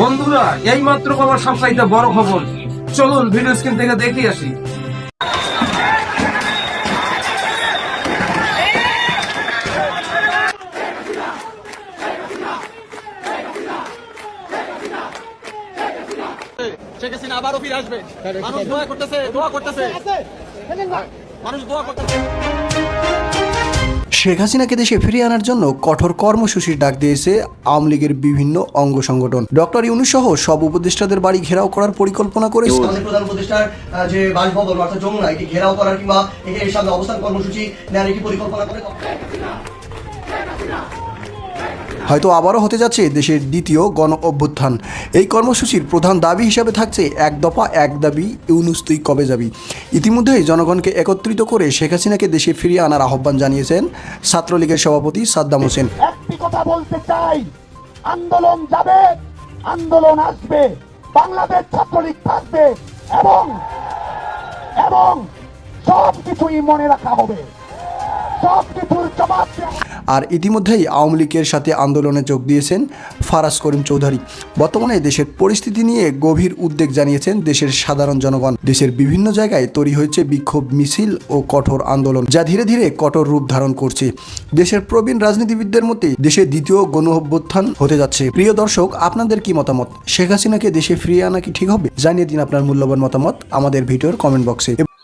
বন্ধুরা এই মাত্র পাওয়া সবচাইতে বড় খবর চলুন ভিডিও স্ক্রিন থেকে দেখে আসি। শেখ হাসিনা আবারও ফিরে আসবে। মানুষ দোয়া করতেছে দোয়া করতেছে। মানুষ দোয়া করতেছে। শেখ হাসিনাকে দেশে ফিরিয়ে আনার জন্য কঠোর কর্মসূচির ডাক দিয়েছে আওয়ামী লীগের বিভিন্ন অঙ্গ সংগঠন। ডক্টর ইউনুস সহ সব উপদেষ্টাদের বাড়ি ঘেরাও করার পরিকল্পনা করেছে। প্রধান উপদেষ্টার যে বাসভবন অর্থাৎ যমুনা এটি ঘেরাও করার কিংবা এর সামনে অবস্থান কর্মসূচি নেওয়ার পরিকল্পনা করে হয়তো আবারও হতে যাচ্ছে দেশের দ্বিতীয় গণ অভ্যুত্থান। এই কর্মসূচির প্রধান দাবি হিসাবে থাকছে এক দফা, এক দাবি, ইউনুস তুই কবে যাবি? ইতিমধ্যেই জনগণকে একত্রিত করে শেখ হাসিনাকে দেশে ফিরিয়ে আনার আহ্বান জানিয়েছেন ছাত্রলীগের সভাপতি সাদ্দাম হোসেন। একটি কথা বলতে চাই, আন্দোলন যাবে, আন্দোলন আসবে, বাংলাদেশ ছাত্রলীগ থাকবে এবং এবং সব কিছুই মনে রাখা হবে। সব কিছুর জবাব। আর ইতিমধ্যেই আওয়ামী লীগের সাথে আন্দোলনে যোগ দিয়েছেন ফারাজ করিম চৌধুরী। বর্তমানে দেশের পরিস্থিতি নিয়ে গভীর উদ্বেগ জানিয়েছেন দেশের সাধারণ জনগণ। দেশের বিভিন্ন জায়গায় তৈরি হয়েছে বিক্ষোভ মিছিল ও কঠোর আন্দোলন, যা ধীরে ধীরে কঠোর রূপ ধারণ করছে। দেশের প্রবীণ রাজনীতিবিদদের মধ্যে দেশের দ্বিতীয় গণ অভ্যুত্থান হতে যাচ্ছে। প্রিয় দর্শক, আপনাদের কি মতামত? শেখ হাসিনাকে দেশে ফিরিয়ে আনা কি ঠিক হবে? জানিয়ে দিন আপনার মূল্যবান মতামত আমাদের ভিডিওর কমেন্ট বক্সে।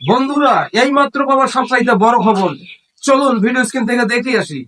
বন্ধুরা এই মাত্র পাওয়া সবচাইতে বড় খবর। চলুন ভিডিও স্ক্রিন থেকে দেখে আসি।